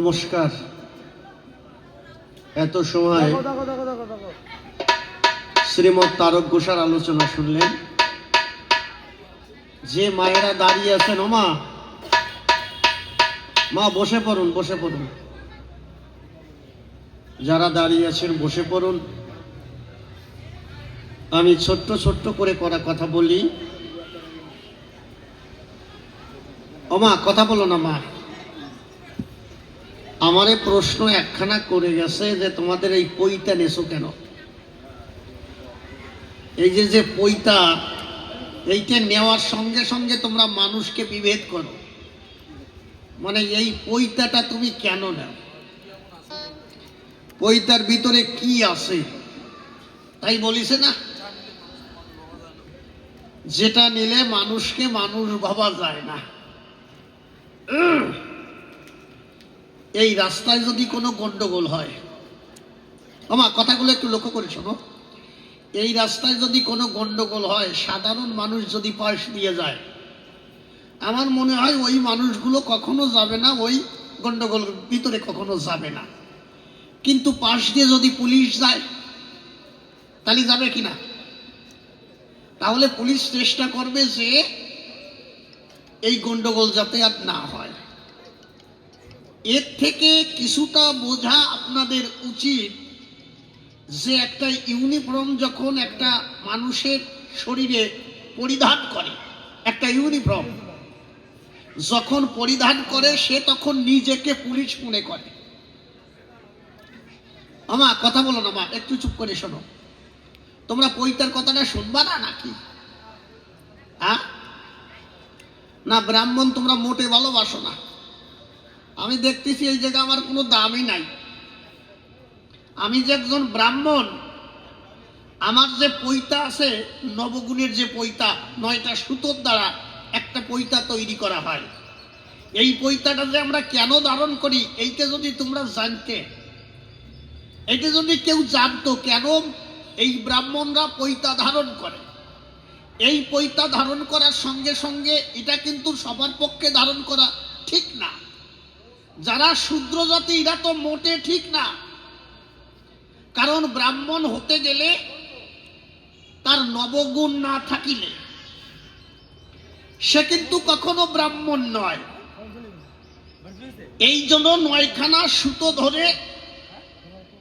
নমস্কার। এত সময় শ্রীমৎ তারক ঘোষার আলোচনা শুনলেন। যে মায়েরা দাঁড়িয়ে আছেন ও মা বসে পড়ুন বসে পড়ুন। যারা দাঁড়িয়ে আছেন বসে পড়ুন। আমি ছোট্ট ছোট্ট করে করা কথা বলি। ও মা কথা বলো না মা। আমারে প্রশ্ন একখানা করে গেছে যে তোমাদের এই পইতা নেছো কেন? এই যে যে পইতা এইটা নেওয়ার সঙ্গে সঙ্গে তোমরা মানুষকে বিভেদ করো। মানে এই পৈতাটা তুমি কেন নাও? পৈতার ভিতরে কি আছে? তাই বলিছে না? যেটা নিলে মানুষকে মানুষ ভাবা যায় না। এই রাস্তায় যদি কোনো গন্ডগোল হয় আমার কথাগুলো একটু লক্ষ্য করে শোনো। এই রাস্তায় যদি কোনো গন্ডগোল হয়, সাধারণ মানুষ যদি পাশ দিয়ে যায়, আমার মনে হয় ওই মানুষগুলো কখনো যাবে না, ওই গন্ডগোল ভিতরে কখনো যাবে না। কিন্তু পাশ দিয়ে যদি পুলিশ যায়, তাহলে যাবে কিনা তাহলে পুলিশ চেষ্টা করবে যে এই গন্ডগোল যাতে আর না হয়। এর থেকে কিছুটা বোঝা আপনাদের উচিত যে একটা ইউনিফর্ম যখন একটা মানুষের শরীরে পরিধান করে, একটা ইউনিফর্ম, যখন পরিধান করে সে তখন নিজেকে পুলিশ মনে করে। আমা, কথা বলো না মা, একটু চুপ করে শোনো। তোমরা পৈতার কথাটা শুনবা না নাকি? হ্যাঁ? না, ব্রাহ্মণ তোমরা মোটে ভালোবাসো না। আমি দেখতেছি এই জায়গা আমার কোনো দামই নাই। আমি যে একজন ব্রাহ্মণ, আমার যে পৈতা আছে, নবগুণের যে পৈতা, নয়টা সুতোর দ্বারা একটা পৈতা তৈরি করা হয়। এই পৈতাটা যে আমরা কেন ধারণ করি, এইটা যদি তোমরা জানতে এটা যদি কেউ জানতো কেন এই ব্রাহ্মণরা পৈতা ধারণ করে। এই পৈতা ধারণ করার সঙ্গে সঙ্গে এটা কিন্তু সবার পক্ষে ধারণ করা ঠিক না। যারা শূদ্র জাতি, এরা তো মোটে ঠিক না। কারণ ব্রাহ্মণ হতে গেলে তার নবগুণ না থাকিলে। সে কিন্তু কখনো ব্রাহ্মণ নয়। এই জন্য নয়খানা সুতো ধরে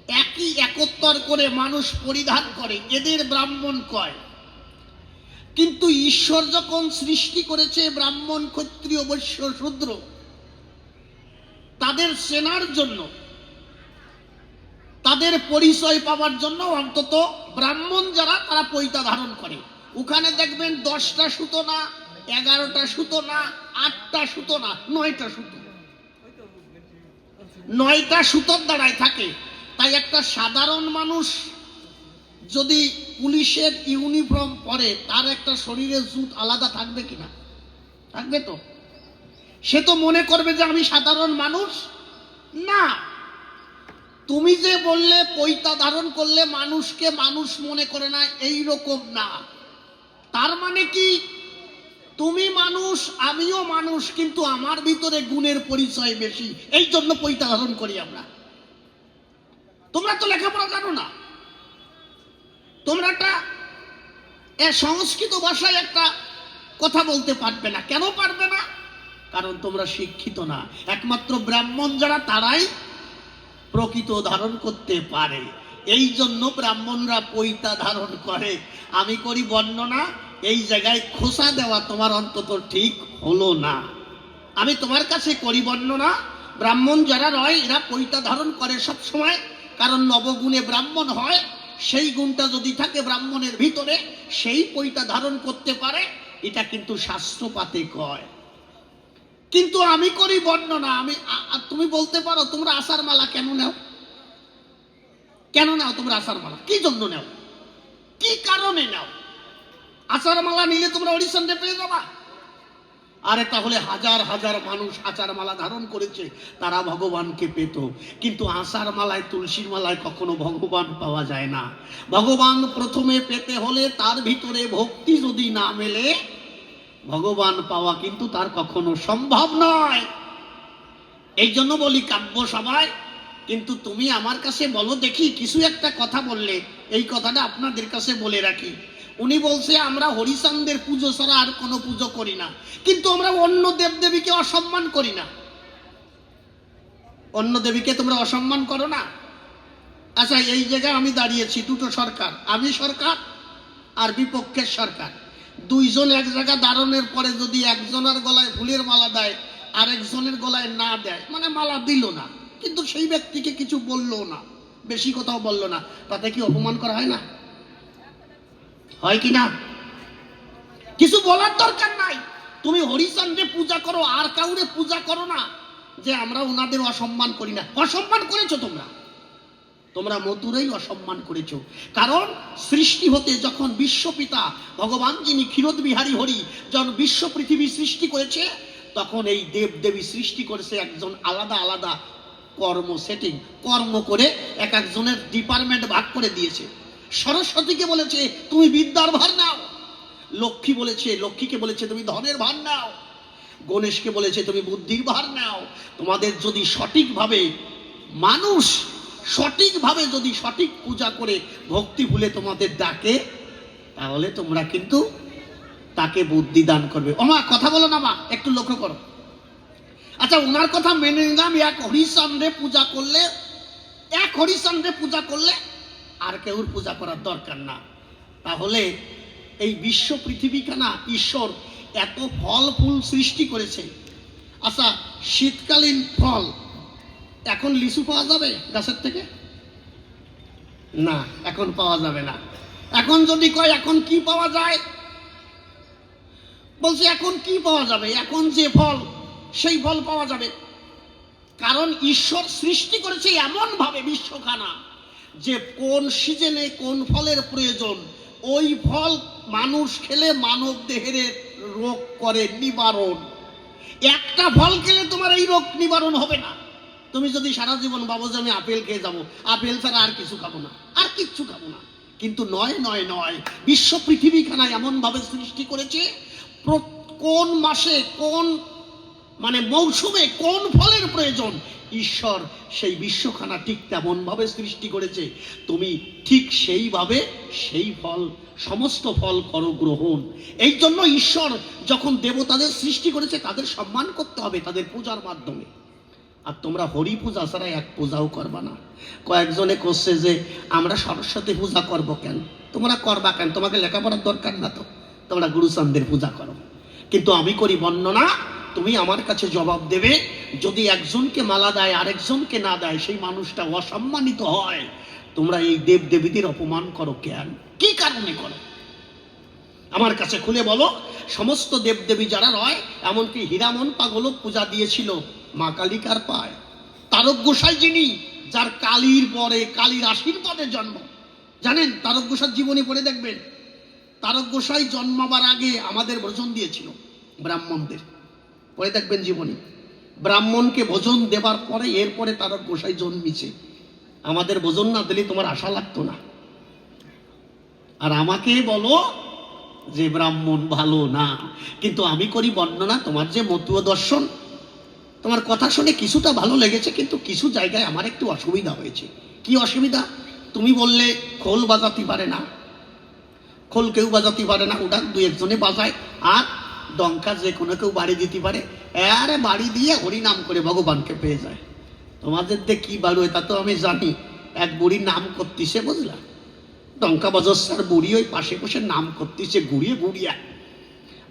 একই একত্তর করে মানুষ পরিধান করে, এদের ব্রাহ্মণ কয়। কিন্তু ঈশ্বর যখন সৃষ্টি করেছে, ব্রাহ্মণ ক্ষত্রিয়, বৈশ্য, শূদ্র তাদের চেনার জন্য, তাদের পরিচয় পাওয়ার জন্য অন্তত ব্রাহ্মণ যারা, তারা পৈতা ধারণ করে। ওখানে দেখবেন দশটা সুতো না, এগারোটা সুতো না, আটটা সুতো না, নয়টা সুতো। নয়টা সুতোর দ্বারাই থাকে। তাই একটা সাধারণ মানুষ যদি পুলিশের ইউনিফর্ম পরে, তার একটা শরীরের জুত আলাদা থাকবে কিনা? থাকবে তো? সে তো মনে করবে যে আমি সাধারণ মানুষ? না। তুমি যে বললে পৈতা ধারণ করলে মানুষকে মানুষ মনে করে না এই রকম না। তার মানে কি? তুমি মানুষ, আমিও মানুষ, কিন্তু আমার ভিতরে গুণের পরিচয় বেশি। এই জন্য পৈতা ধারণ করি আমরা। তোমরা তো লেখাপড়া জানো না। তোমরা একটা সংস্কৃত ভাষায় একটা কথা বলতে পারবে না। কেন পারবে না? কারণ তোমরা শিক্ষিত না। একমাত্র ব্রাহ্মণ যারা, তারাই প্রকৃত ধারণ করতে পারে। এই জন্য ব্রাহ্মণরা পৈতা ধারণ করে। আমি করি বর্ণনা, এই জায়গায় খোসা দেওয়া তোমার অন্তত ঠিক হলো না। আমি তোমার কাছে করি বর্ণনা, ব্রাহ্মণ যারা রয়, এরা পৈতা ধারণ করে সব সময় কারণ নবগুণে ব্রাহ্মণ হয়, সেই গুণটা যদি থাকে ব্রাহ্মণের ভিতরে, সেই পৈতা ধারণ করতে পারে। এটা কিন্তু শাস্ত্রপাতে কয়। কিন্তু আমি করি বর্ণনা, আমি তুমি বলতে পারো তোমরা আষাঢ় মালা কেন নেও? কেন নাও তোমরা আষাঢ় মালা? কি জন্য নেও? কি কারণে নাও? আচার মালা নিলে তোমরা অডিশনটা পেয়ে যাবা। আরে তাহলে হাজার হাজার মানুষ আচার মালা ধারণ করেছে, তারা ভগবানকে পেত। কিন্তু আষাঢ় মালায় তুলসীর মালায় কখনো ভগবান পাওয়া যায় না। ভগবান প্রথমে পেতে হলে তার ভিতরে ভক্তি যদি না মেলে ভগবান পাওয়া কিন্তু তার কখনো সম্ভব নয়। এই জন্য বলি কাব্য সবাই কিন্তু তুমি আমার কাছে বলো দেখি, কিছু একটা কথা বললে, এই কথাটা আপনাদের কাছে বলে রাখি। উনি বলছে, আমরা হরিচান্দের পুজো ছাড়া আর কোনো পুজো করি না। কিন্তু আমরা অন্য দেবদেবীকে অসম্মান করি না। অন্য দেবীকে তোমরা অসম্মান করো না। আচ্ছা এই জায়গায় আমি দাঁড়িয়েছি, দুটো সরকার। আমি সরকার আর বিপক্ষের সরকার। দুইজন এক জায়গা দাঁড়ানোর পরে যদি একজনের গলায় ফুলের মালা দেয়, আরেকজনের গলায় না দেয় মানে মালা দিল না। কিন্তু সেই ব্যক্তিকে কিছু বলল না, বেশি কথাও বলল না। তাতে কি অপমান করা হয় না? হয় কি না? কিছু বলার দরকার নাই। তুমি হরিচন্দ্রে পূজা করো, আর কাউরে পূজা করো না, যে আমরা ওনাদের অসম্মান করি না। অসম্মান করেছ তোমরা। তোমরা মধুরেই অসম্মান করেছ। কারণ সৃষ্টি হতে যখন বিশ্বপিতা ভগবান যিনি ক্ষীরোদ বিহারী হরি, যখন বিশ্ব পৃথিবী সৃষ্টি করেছে, তখন এই দেব দেবী সৃষ্টি করেছে একজন আলাদা আলাদা কর্ম সেটিং কর্ম করে এক একজনের ডিপার্টমেন্ট ভাগ করে দিয়েছে। সরস্বতীকে বলেছে, তুমি বিদ্যার ভার নাও। লক্ষ্মী বলেছে, লক্ষ্মীকে বলেছে, তুমি ধনের ভার নাও। গণেশকে বলেছে, তুমি বুদ্ধির ভার নাও। তোমাদের যদি সঠিকভাবে মানুষ সঠিকভাবে যদি সঠিক পূজা করে ভক্তি ভুলে তোমাদের ডাকে, তাহলে তোমরা কিন্তু তাকে বুদ্ধি দান করবে। ও মা কথা বলো না মা, একটু লক্ষ্য করো। আচ্ছা ওনার কথা মেনে নিলাম, এক হরিচন্দ্রে পূজা করলে, এক হরিচন্দ্রে পূজা করলে আর কেউর পূজা করার দরকার না। তাহলে এই বিশ্ব পৃথিবীখানা ঈশ্বর এত ফল ফুল সৃষ্টি করেছে। আচ্ছা শীতকালীন ফল এখন লিচু পাওয়া যাবে গাছের থেকে? না, এখন পাওয়া যাবে না। এখন যদি কয়, এখন কি পাওয়া যায়? বলছে, এখন কি পাওয়া যাবে? এখন যে ফল, সেই ফল পাওয়া যাবে। কারণ ঈশ্বর সৃষ্টি করেছে এমন ভাবে বিশ্বখানা যে কোন সিজনে কোন ফলের প্রয়োজন, ওই ফল মানুষ খেলে মানব দেহের রোগ করে নিবারণ। একটা ফল খেলে তোমার এই রোগ নিবারণ হবে না। তুমি যদি সারা জীবন ভাবো যে আমি আপেল খেয়ে যাব, আপেল ছাড়া আর কিছু খাব না, আর কিচ্ছু খাব না। কিন্তু নয় নয় নয়, বিশ্ব পৃথিবীখানা এমন ভাবে সৃষ্টি করেছে কোন মাসে, কোন মানে মৌসুমে, কোন ফলের প্রয়োজন? ঈশ্বর সেই বিশ্বখানা ঠিক তেমন ভাবে সৃষ্টি করেছে। তুমি ঠিক সেইভাবে সেই ফল, সমস্ত ফল করো গ্রহণ। এই জন্য ঈশ্বর যখন দেবতাদের সৃষ্টি করেছে, তাদের সম্মান করতে হবে, তাদের পূজার মাধ্যমে। আর তোমরা হরি পূজা ছাড়া এক পূজাও করবা না। কয়েকজনে করছে যে, আমরা সরস্বতী পূজা করব কেন? তোমরা করবা কেন? তোমাকে লেখাপড়ার দরকার না তো। তোমরা গুরুচন্দ্রের পূজা করো। কিন্তু আমি করি বর্ণনা, তুমি আমার কাছে জবাব দেবে, যদি একজনকে মালা দেয়, আরেকজনকে না দেয়, সেই মানুষটা অসম্মানিত হয়। তোমরা এই দেব দেবীদের অপমান করো কেন? কি কারণে করো? আমার কাছে খুলে বলো, সমস্ত দেবদেবী যারা রয়, এমনকি হীরামন পাগলও পূজা দিয়েছিল মা কালিকার পায়। তারক গোসাই যিনি, যার কালীর পরে কালীর আশীর্বাদে জন্ম। জানেন, তারক গোসার জীবনী পড়ে দেখবেন? তারক গোসাই জন্মাবার আগে আমাদের ভোজন দিয়েছিল ব্রাহ্মণদের। পড়ে দেখবেন জীবনী। ব্রাহ্মণকে ভোজন দেবার পরে এরপরে তারক গোসাই জন্মিছে। আমাদের ভোজন না দিলে তোমার আশা লাগতো না। আর আমাকে বলো যে ব্রাহ্মণ ভালো না, কিন্তু আমি করি বর্ণনা, তোমার যে মতুয় দর্শন তোমার কথা শুনে কিছুটা ভালো লেগেছে, কিন্তু কিছু জায়গায় আমার একটু অসুবিধা হয়েছে। কি অসুবিধা? তুমি বললে খোল বাজাতে পারে না। খোল কেউ বাজাতে পারে না ওটা দু একজনে বাজায়, আর ডঙ্কা যে কোনো কেউ বাড়ি দিতে পারে। আরে বাড়ি দিয়ে হরিনাম করে ভগবানকে পেয়ে যায়। তোমাদের যে কি বাড়ো তা তো আমি জানি। এক বুড়ির নাম করতিছে, বুঝলা? ডঙ্কা বাজার বুড়ি ওই পাশে বসে নাম করতিছে গুড়িয়ে গুড়িয়া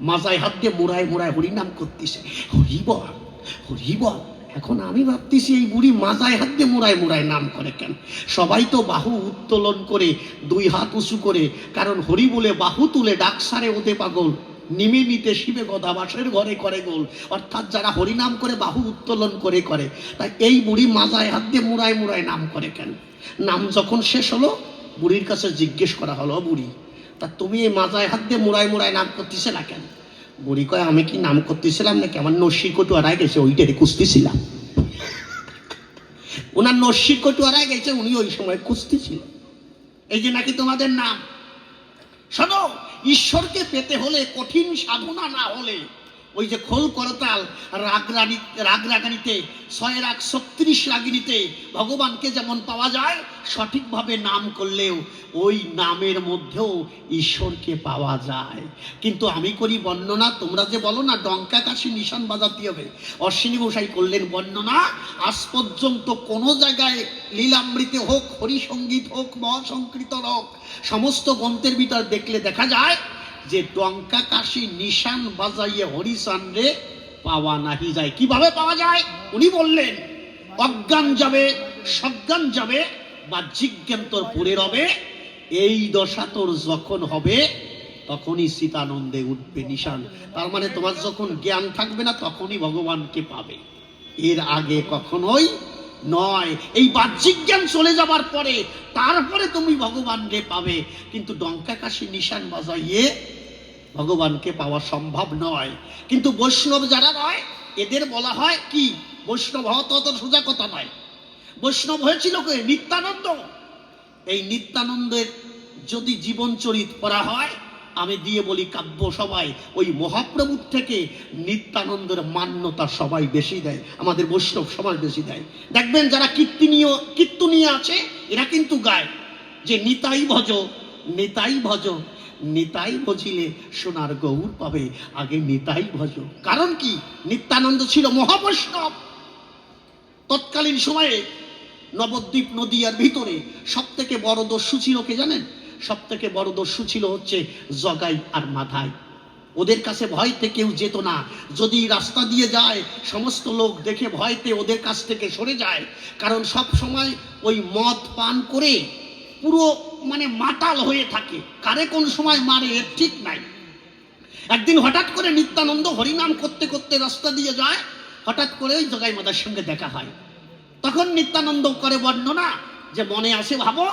মাজায় হাত দিয়ে মোড়ায় মোড়ায় হরি নাম করতিছে। হরি বল হরি বল। এখন আমি ভাবতেছি এই বুড়ি মাজায় হাত দিয়ে মোড়ায় মোড়ায় নাম করে কেন? সবাই তো বাহু উত্তোলন করে দুই হাত উঁচু করে, কারণ হরি বলে বাহু তুলে ডাক সারে ওতে পাগল। নিমে নিতে শিবে গদা বাসের ঘরে করে গোল। অর্থাৎ যারা হরিনাম করে বাহু উত্তোলন করে করে, তাই এই বুড়ি মাজায় হাত দিয়ে মুড়ায় মুড়ায় নাম করে কেন? নাম যখন শেষ হলো, বুড়ির কাছে জিজ্ঞেস করা হলো, বুড়ি, তা তুমি এই মাজায় হাত দিয়ে মুড়ায় মুড়ায় নাম করতেছে না কেন? বুড়ি কয়, আমি কি নাম করতেছিলাম নাকি? আমার নস্যি কটু আড়াই গেছে ওইটারে কুস্তিছিলাম ওনার নস্যি কটু আড়াই গেছে, উনি ওই সময় কুস্তি ছিল এই যে নাকি তোমাদের নাম? শোনো, ঈশ্বরকে পেতে হলে কঠিন সাধনা না হলে ওই যে খোল করতাল রাগরানি, রাগরাগানিতে ছয় রাগ ছত্রিশ রাগিনীতে ভগবানকে যেমন পাওয়া যায়, সঠিকভাবে নাম করলেও ওই নামের মধ্যেও ঈশ্বরকে পাওয়া যায়। কিন্তু আমি করি বর্ণনা, তোমরা যে বলো না, ডঙ্কা কাশি নিশান বাজাতে হবে। অশ্বিনী গোসাই করলেন বর্ণনা, আজ পর্যন্ত কোনো জায়গায় লীলামৃতে হোক হরিসঙ্গীত হোক মহাসংকৃত হোক, সমস্ত গ্রন্থের ভিতর দেখলে দেখা যায় যে ডঙ্কা কাশি নিশান বাজাইয়ে হরিসান রে পাওয়া নাহি যায়। কীভাবে পাওয়া যায়? উনি বললেন, অজ্ঞান যাবে, সজ্ঞান যাবে, বা জিজ্ঞান্তর পরে রবে, এই দশা তোর যখন হবে, তখনই সীতানন্দে উঠবে নিশান। তার মানে তোমার যখন জ্ঞান থাকবে না, তখনই ভগবানকে পাবে। এর আগে কখনোই নয়। এই বাহ্যিক জ্ঞান চলে যাবার পরে, তারপরে তুমি ভগবানকে পাবে। কিন্তু ডঙ্কা কাশি নিশান বাজাইয়ে ভগবানকে পাওয়া সম্ভব নয়। কিন্তু বৈষ্ণব যারা নয়, এদের বলা হয় কি? বৈষ্ণব হওয়া তো অত সোজা কথা নয়। বৈষ্ণব হয়েছিল কে? নিত্যানন্দ। এই নিত্যানন্দের যদি জীবন চরিত করা হয়, আমি দিয়ে বলি কাব্য সবাই ওই মহাপ্রভুর থেকে নিত্যানন্দের মান্যতা সবাই বেশি দেয়, আমাদের বৈষ্ণব সবাই বেশি দেয়। দেখবেন যারা কীর্তনীয় কীর্তনীয় আছে, এরা কিন্তু গায়। যে নিতাই ভজ নিতাই ভজ নিতাই ভজিলে সোনার গৌর পাবে, আগে নিতাই ভজ। কারণ কি? নিত্যানন্দ ছিল মহাবৈষ্ণব। তৎকালীন সময়ে নবদ্বীপ নদীয়ার ভিতরে সব থেকে বড় দস্যু ছিল কে জানেন? সব থেকে বড় দস্যু ছিল হচ্ছে জগাই আর মাথায় ওদের কাছে ভয়তে কেউ যেত না। যদি রাস্তা দিয়ে যায়, সমস্ত লোক দেখে ভয়তে ওদের কাছ থেকে সরে যায়। কারণ সব সময় ওই মদ পান করে পুরো মানে মাতাল হয়ে থাকে। কারে কোন সময় মারে, এর ঠিক নাই। একদিন হঠাৎ করে নিত্যানন্দ হরিনাম করতে করতে রাস্তা দিয়ে যায়, হঠাৎ করে ওই জগাই মাদার সঙ্গে দেখা হয়। তখন নিত্যানন্দ করে বর্ণনা যে, মনে আসে ভাবো,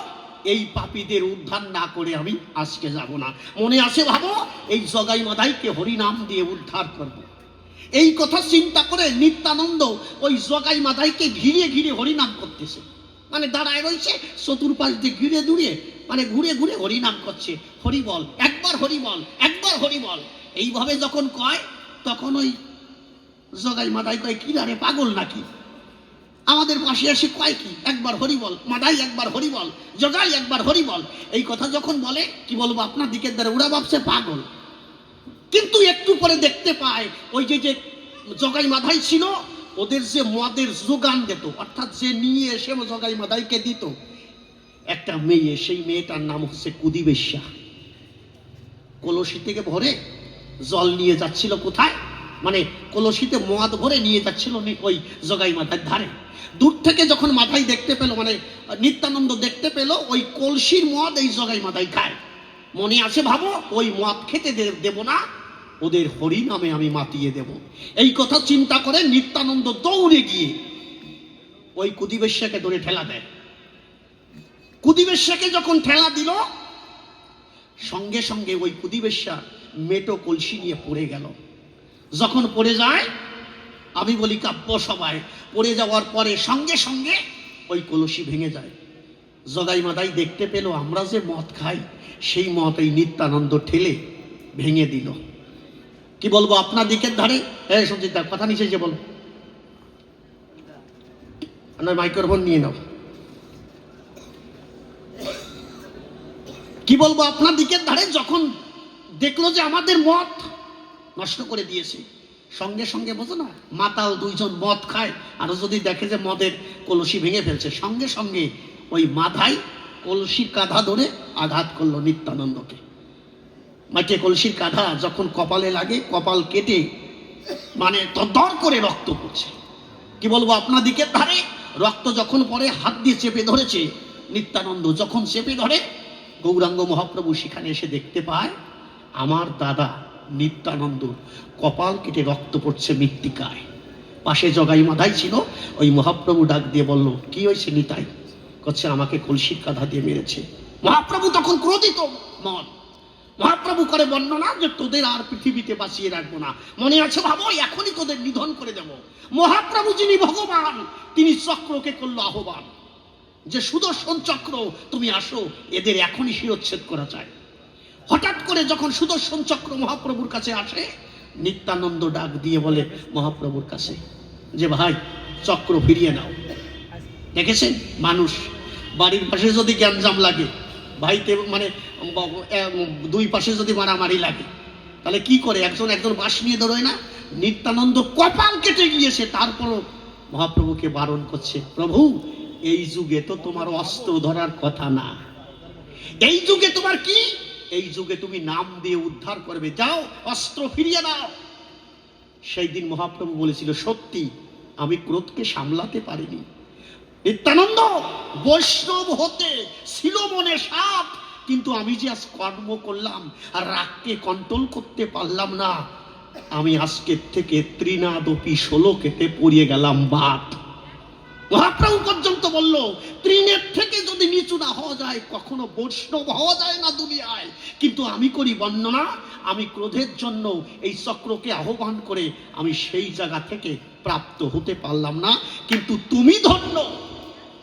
এই পাপীদের উদ্ধার না করে আমি আজকে যাব না। মনে আসে ভাবো, এই জগাই মাদাইকে হরিনাম দিয়ে উদ্ধার করব। এই কথা চিন্তা করে নিত্যানন্দ ওই জগাই মাদাইকে ঘিরে ঘিরে হরিনাম করতেছে। মানে দাঁড়ায় রয়েছে, চতুর্পাশ দিয়ে ঘিরে দূরে মানে ঘুরে ঘুরে হরিনাম করছে। হরি বল একবার হরি বল একবার হরি বল এইভাবে যখন কয়, তখন ওই জগাই মাদাই কয়, কি রে পাগল নাকি? আমাদের পাশে এসে কয় কি? একবার হরি বল মাদাই একবার হরি বল জগাই একবার হরি বল এই কথা যখন বলে, কি বলব, আপনার দিকের দ্বারা ওরা ভাবছে, পাগল। কিন্তু একটু পরে দেখতে পায়, ওই যে যে জগাই মাধাই ছিল ওদের যে মদের যোগান দিত, অর্থাৎ যে নিয়ে এসে জগাই মাদাইকে দিত, একটা মেয়ে, সেই মেয়েটার নাম হচ্ছে কুদিবেশ্যা। কলসি থেকে ভরে জল নিয়ে যাচ্ছিল কোথায়? মানে কলসিতে মদ ভরে নিয়ে যাচ্ছিল ওই জগাই মাথার ধারে। দূর থেকে যখন মাথায় দেখতে পেল মানে নিত্যানন্দ দেখতে পেল, ওই কলসির মদ এই জগাই মাথায় খায়। মনে আছে ভাবো, ওই মদ খেতে দেব না ওদের হরি নামে আমি মাতিয়ে দেব। এই কথা চিন্তা করে নিত্যানন্দ দৌড়ে গিয়ে ওই কুদিবেশ্যাকে ধরে ঠেলা দেয়। কুদিবেশ্যাকে যখন ঠেলা দিল, সঙ্গে সঙ্গে ওই কুদিবেশ্যা মেটো কলসি নিয়ে পড়ে গেল। যখন পড়ে যায়, আমি বলি, কাব্য সবাই পড়ে যাওয়ার পরে সঙ্গে সঙ্গে ওই কলসি ভেঙে যায়। জগাই মাদাই দেখতে পেল, আমরা যে মদ খাই, সেই মদ এই নিত্যানন্দ ঠেলে ভেঙে দিল। কি বলব, আপনার দিকের ধারে? হ্যাঁ সঞ্জিত দা, কথা নিচে যে বলো। আপনার মাইক্রোফোন নিয়ে নাও। কি বলব, আপনার দিকের ধারে যখন দেখল যে আমাদের মদ নষ্ট করে দিয়েছে, সঙ্গে সঙ্গে বোঝো না, মাতাল দুইজন মদ খায়, আর যদি দেখে যে মদের কলসি ভেঙে ফেলছে, সঙ্গে সঙ্গে ওই মাথায় কলসির কাঁধা ধরে আঘাত করল নিত্যানন্দকে। মাঠে কলসির কাঁধা যখন কপালে লাগে, কপাল কেটে মানে দর করে রক্ত পড়ছে। কি বলব আপনার দিকের ধারে রক্ত যখন পরে হাত দিয়ে চেপে ধরেছে, নিত্যানন্দ যখন চেপে ধরে, গৌরাঙ্গ মহাপ্রভু সেখানে এসে দেখতে পায়, আমার দাদা নিত্যানন্দ কপাল কেটে রক্ত পড়ছে মৃত্তিকায়। পাশে জগাই মাধাই ছিল, ওই মহাপ্রভু ডাক দিয়ে বলল, কি হয়েছে নিতাই? করছে আমাকে কলসির কাঁধা দিয়ে মেরেছে। মহাপ্রভু তখন ক্রোধিত মন মহাপ্রভু করে বর্ণনা যে তোদের আর পৃথিবীতে বাঁচিয়ে রাখব না। মনে আছে, ভাবো, এখনই তোদের নিধন করে দেব। মহাপ্রভু যিনি ভগবান, তিনি চক্রকে করল আহ্বান যে, সুদর্শন চক্র, তুমি আসো, এদের এখনই শিরোচ্ছেদ করা চায় হঠাৎ করে যখন সুদর্শন চক্র মহাপ্রভুর কাছে আসে, নিত্যানন্দ ডাক দিয়ে বলে, মহাপ্রভুর কাছে, যে ভাই, চক্র ফিরিয়ে নাও। দেখেছেন? মানুষ, বাড়ির পাশে যদি গ্যাঞ্জাম লাগে, ভাইতে মানে দুই পাশে যদি মারামারি লাগে, তাহলে কি করে? একজন একজন বাস নিয়ে দৌড়য় না? নিত্যানন্দ কপাল কেটে গিয়েছে তারপরও মহাপ্রভুকে বারণ করছে, প্রভু, এই যুগে তো তোমার অস্ত্র ধরার কথা না। এই যুগে তোমার কি? এই যুগে তুমি নাম দিয়ে উদ্ধার করবে। যাও, অস্ত্র ফিরিয়ে দাও। সেই দিন মহাপ্রভু বলেছিল, সত্যি, আমি ক্রোধকে সামলাতে পারিনি। নিত্যানন্দ বৈষ্ণব হতে ছিল মনে সাপ কিন্তু আমি যে আজ কর্ম করলাম আর রাগকে কন্ট্রোল করতে পারলাম না, আমি আজকের থেকে ত্রিনাদপি ষোলো কেটে পড়িয়ে গেলাম বাট। মহাপ্রভু পর্যন্ত বলল, তৃণের থেকে যদি নিচু না হওয়া যায়, কখনো বৈষ্ণব হওয়া যায় না দুনিয়ায়। কিন্তু আমি করি বর্ণনা, আমি ক্রোধের জন্য এই চক্রকে আহ্বান করে আমি সেই জায়গা থেকে প্রাপ্ত হতে পারলাম না। কিন্তু তুমি ধন্য,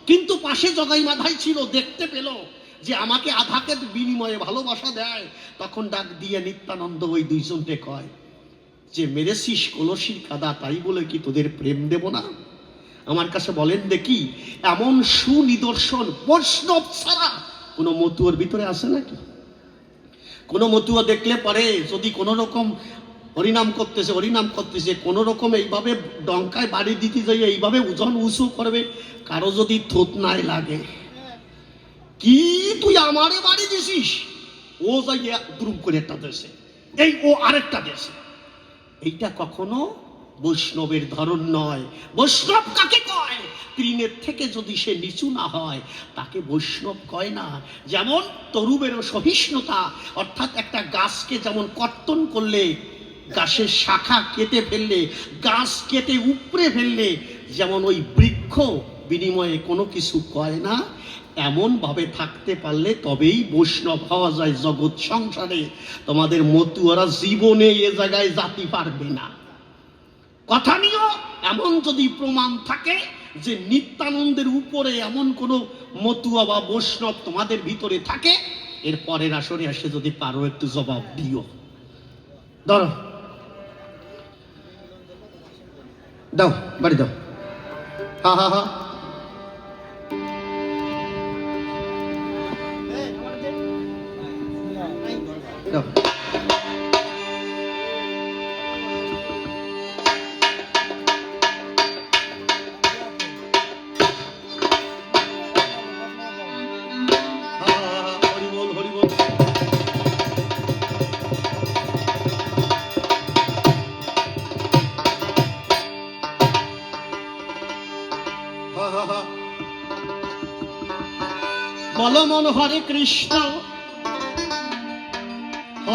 কিন্তু পাশে জগাই মাধাই ছিল, দেখতে পেল যে আমাকে আধাকের বিনিময়ে ভালোবাসা দেয়, তখন ডাক দিয়ে নিত্যানন্দ ওই দুইজনকে কয়, যে মেরেছিস কলসির কাদা, তাই বলে কি তোদের প্রেম দেব না? আমার কাছে বলেন, দেখি, এমন সুনিদর্শন বৈষ্ণব ছাড়া কোনো মতুয়ার ভিতরে আছে নাকি? কোনো মতুয়া দেখলে পরে যদি কোনো রকম হরিনাম করতেছে হরিনাম করতেছে, কোনো রকম এইভাবে ডঙ্কায় বাড়ি দিতে যাই এইভাবে ওজন উঁচু করবে, কারও যদি থোত নাই লাগে। কি তুই আমারে বাড়ি দিছিস? ও যাইয়া করে একটা দেশে। এই ও আরেকটা দেশে। এইটা কখনো বৈষ্ণবের ধরন নয়। বৈষ্ণব কাকে কয়? তৃণের থেকে যদি সে নিচু না হয়, তাকে বৈষ্ণব কয় না। যেমন তরুবেরও সহিষ্ণুতা, অর্থাৎ একটা গাছকে যেমন কর্তন করলে, গাছের শাখা কেটে ফেললে, গাছ কেটে উপড়ে ফেললে, যেমন ওই বৃক্ষ বিনিময়ে কোনো কিছু কয় না এমন ভাবে থাকতে পারলে তবেই বৈষ্ণব হওয়া যায় জগৎ সংসারে। তোমাদের মতুয়ারা জীবনে এ জায়গায় জাতি পারবে না। কথা নিয়েও এমন যদি প্রমাণ থাকে যে নিত্যানন্দের উপরে এমন কোনো মতুয়া বা বৈষ্ণব তোমাদের ভিতরে থাকে, এর পরের আসরে এসে যদি পারো একটু জবাব দিও। ধরো। দাও, বাড়ি দাও। হা হা হা। বল মন হরে কৃষ্ণ।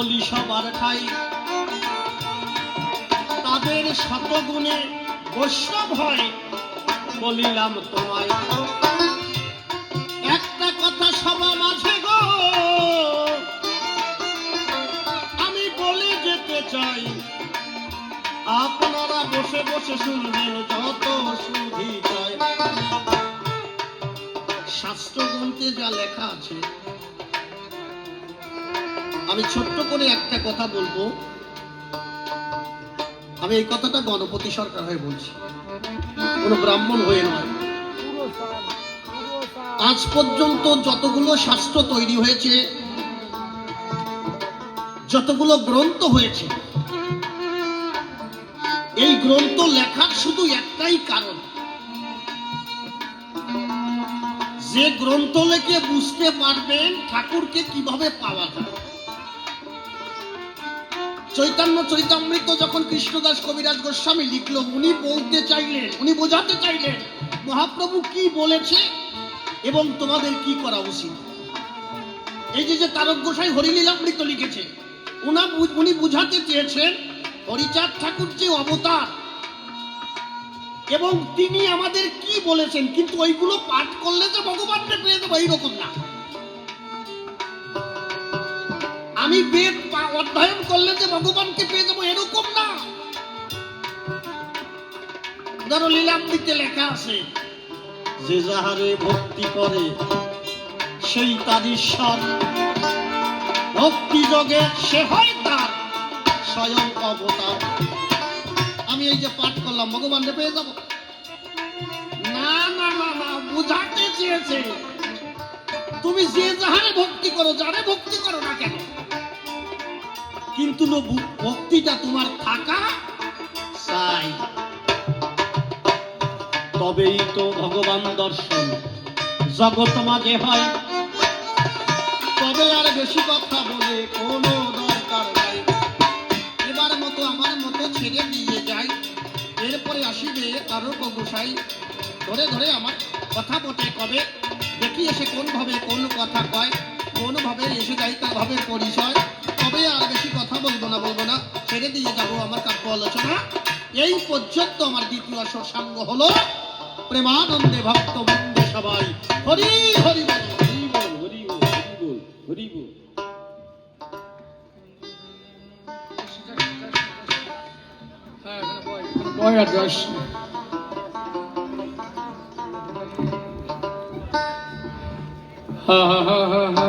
বলি সবার ঠাই। তাদের শতগুণে বৈষ্ণব হয় বলিলাম তোমায়। একটা কথা সবার মাঝে গো, আমি বলে যেতে চাই। আপনারা বসে বসে শুনবেন যত সুধি চায় শাস্ত্র গ্রন্থে যা লেখা আছে আমি ছোট্ট করে একটা কথা বলব। আমি এই কথাটা গণপতি সরকার হয়ে বলছি। কোনো ব্রাহ্মণ হয়ে নয়। আজ পর্যন্ত যতগুলো শাস্ত্র তৈরি হয়েছে, যতগুলো গ্রন্থ হয়েছে, এই গ্রন্থ লেখার শুধু একটাই কারণ। যে গ্রন্থ লেখে বুঝতে পারবেন ঠাকুরকে কীভাবে পাওয়া যায়। চৈতন্য চরিতামৃত যখন কৃষ্ণদাস কবিরাজ গোস্বামী লিখল, উনি বলতে চাইলেন, উনি বোঝাতে চাইলেন, মহাপ্রভু কি বলেছে এবং তোমাদের কি করা উচিত? এই যে যে তারক গোসাই হরিলীলামৃত লিখেছে, উনা উনি বুঝাতে চেয়েছেন, হরিচাঁদ ঠাকুর যে অবতার। এবং তিনি আমাদের কি বলেছেন, কিন্তু ওইগুলো পাঠ করলে যে ভগবানকে পেয়ে দেবো এইরকম না। আমি বেদ অধ্যয়ন করলে যে ভগবানকে পেয়ে যাব এরকম না। ধরো লীলামৃতে লেখা আছে, যে যাহারে ভক্তি করে, সেই তার ঈশ্বর। ভক্তি যোগে সে হয় তার, স্বয়ং অবতার। আমি এই যে পাঠ করলাম, ভগবানকে পেয়ে যাব? না না না না, বুঝাতে চেয়েছে। তুমি যে যাহারে ভক্তি করো, যারে ভক্তি করো না কেন? কিন্তু ভক্তিটা তোমার থাকা চাই। তবেই তো ভগবান দর্শন, জগৎ মাঝে হয়। তবে আর বেশি কথা বলে কোনো দরকার নাই। এবার মতো আমার মতো ছেড়ে দিয়ে যাই। এরপরে আসিবে আরও গোসাই ধরে ধরে আমার কথা বটে কবে? দেখি এসে কোন ভাবে কোন কথা কয়, কোন ভাবে এসে যাই তার ভাবে পরিচয়। তবে আর বেশি কথা বলব না বলব না। ছেড়ে দিয়ে যাব আমার কাব্য আলোচনা। এই পর্যন্ত আমার দ্বিতীয় সৎসাঙ্গ হলো, প্রেমানন্দে ভক্ত বন্দে সবাই। হরি হরি হরি বল হরি বল হরি বল হরি বল। বয় আর যাস হা হা হা হা।